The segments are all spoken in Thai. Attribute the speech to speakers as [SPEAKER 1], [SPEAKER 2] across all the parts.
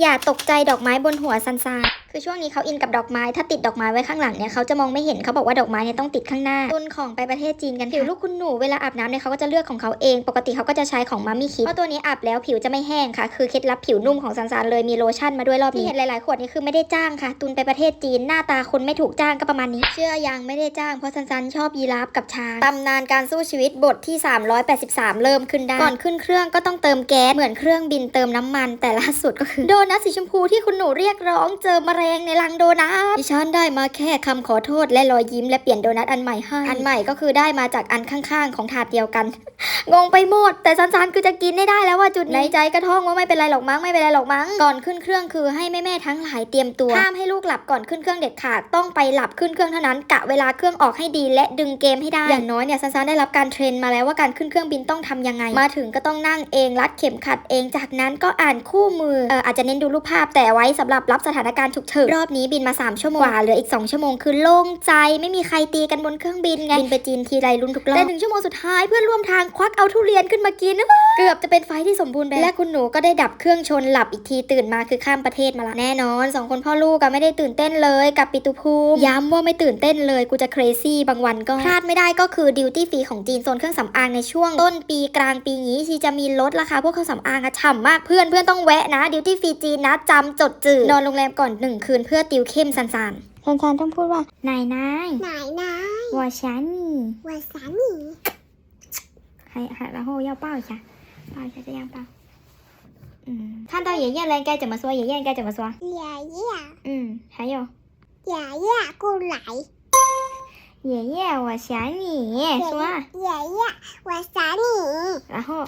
[SPEAKER 1] อย่าตกใจดอกไม้บนหัวซันซา คือช่วงนี้เขาอินกับดอกไม้ถ้าติดดอกไม้ไว้ข้างหลังเนี่ยเขาจะมองไม่เห็นเขาบอกว่าดอกไม้เนี่ยต้องติดข้างหน้าตุนของไปประเทศจีนกันผิวลูกคุณหนูเวลาอาบน้ำเนี่ยเขาก็จะเลือกของเขาเอง ปกติเขาก็จะใช้ของมามี่คิเพราะตัวนี้อาบแล้วผิวจะไม่แห้งค่ะคือเคล็ดลับผิวนุ่มของซันซาเลยมีโลชั่นมาด้วยรอบนี้ที่เห็นหลายๆขวดนี่คือไม่ได้จ้างค่ะ ตุนไปประเทศจีนหน้าตาคนไม่ถูกจ้างก็ประมาณนี้ เชื่อยังไม่ได้จ้างเพราะซันซันชอบยีราฟกับช้างตำนานการสู้ชีวิตบทที่ 383 เริ่มขึ้นได้ก่อนขึ้นเครื่องก็ต้องเติมแก๊สเหมือนเครื่องบินเติมน้ำมัน แต่ล่าสุดก็คือโดนัทสีชมพูที่คุณหนูเรียกร้องเจอมะเร็งในรังโดนัทดิฉันได้มาแค่คำขอโทษและรอยยิ้มและเปลี่ยนโดนัทอันใหม่ให้อันใหม่ก็คือได้มาจากอันข้างๆ ของถาดเดียวกัน งงไปหมด แต่ซันซันคือจะกินได้ได้แล้วว่าจุดในใจก็ท่องว่าไม่เป็นไรหรอกมั้งไม่เป็นไรหรอกมั้งก่อนขึ้นเครื่องคือให้แม่ๆทั้งหลายเตรียมตัวห้ามให้ลูกหลับก่อนขึ้นเครื่องเด็ดขาดต้องไปหลับขึ้นเครื่องเท่านั้นกะเวลาเครื่องออกให้ดี และดึงเกมให้ได้อย่างน้อยเนี่ยซันซันได้รับการเทรนมาแล้วว่าการขึ้นเครื่องบินต้องทำยังไง มาถึงก็ต้องนั่งเองรัดเข็มขัดเองจากนั้นก็อ่านคู่มือเอออาจจะเน้นดูรูปภาพแต่ไว้สำหรับรับสถานการณ์ฉุกเฉินรอบนี้บินมา 3 ชั่วโมงกว่าเหลืออีก 2 ชั่วโมงคือโล่งใจ ไม่มีใครตีกันบนเครื่องบินไงบินไปจีนทีไรลุ้นทุกรอบแต่หนึ่งชั่วโมงสุดท้ายเพื่อนร่วมทางควักเอาทุเรียนขึ้นมากิน เกือบจะเป็นไฟท์ที่สมบูรณ์แบบและคุณหนูก็ได้ดับเครื่องชนหลับอีกทีตื่นมาคือข้ามประเทศมาละแน่นอนสองคนพ่อลูกก็ไม่ได้ตื่นเต้นเลยกับปิตุภูมิย้ำว่าไม่ตื่นเต้นเลยกูจะ crazy บางวันก็พลาดไม่ได้ก็คือดิวตี้ฟรีของจีนโซนเครื่องสำอางในช่วงต้นปีกลางปีนี้ชีจะมีลดราคาพวกเครื่องสำอางอะฉ่ำมากเพื่อนเพื่อนต้องแวะนะดิวตี้ฟรีจีนนะจำจดจืดนอนโรงแรมก่อนหนึ่งคืนเพื่อติวเข้มซันซานซันซานต้องพูดว่านายนาย
[SPEAKER 2] 奶奶，
[SPEAKER 1] หัวฉันนี่
[SPEAKER 2] 我想你。
[SPEAKER 1] 还还然后要抱一下，抱一下这样抱。嗯，看到爷爷了该怎么说？爷爷该怎么说？
[SPEAKER 2] 爷爷，
[SPEAKER 1] 嗯，还有
[SPEAKER 2] 爷爷过来。
[SPEAKER 1] 爷爷，我想你，说，
[SPEAKER 2] 爷爷，我想你。
[SPEAKER 1] 然后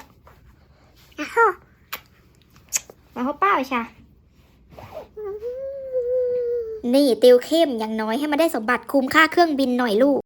[SPEAKER 2] 然后，
[SPEAKER 1] 然后抱一下。 นี่ติวเข้มอย่างน้อยให้มาได้สมบัติคุ้มค่าเครื่องบินหน่อยลูก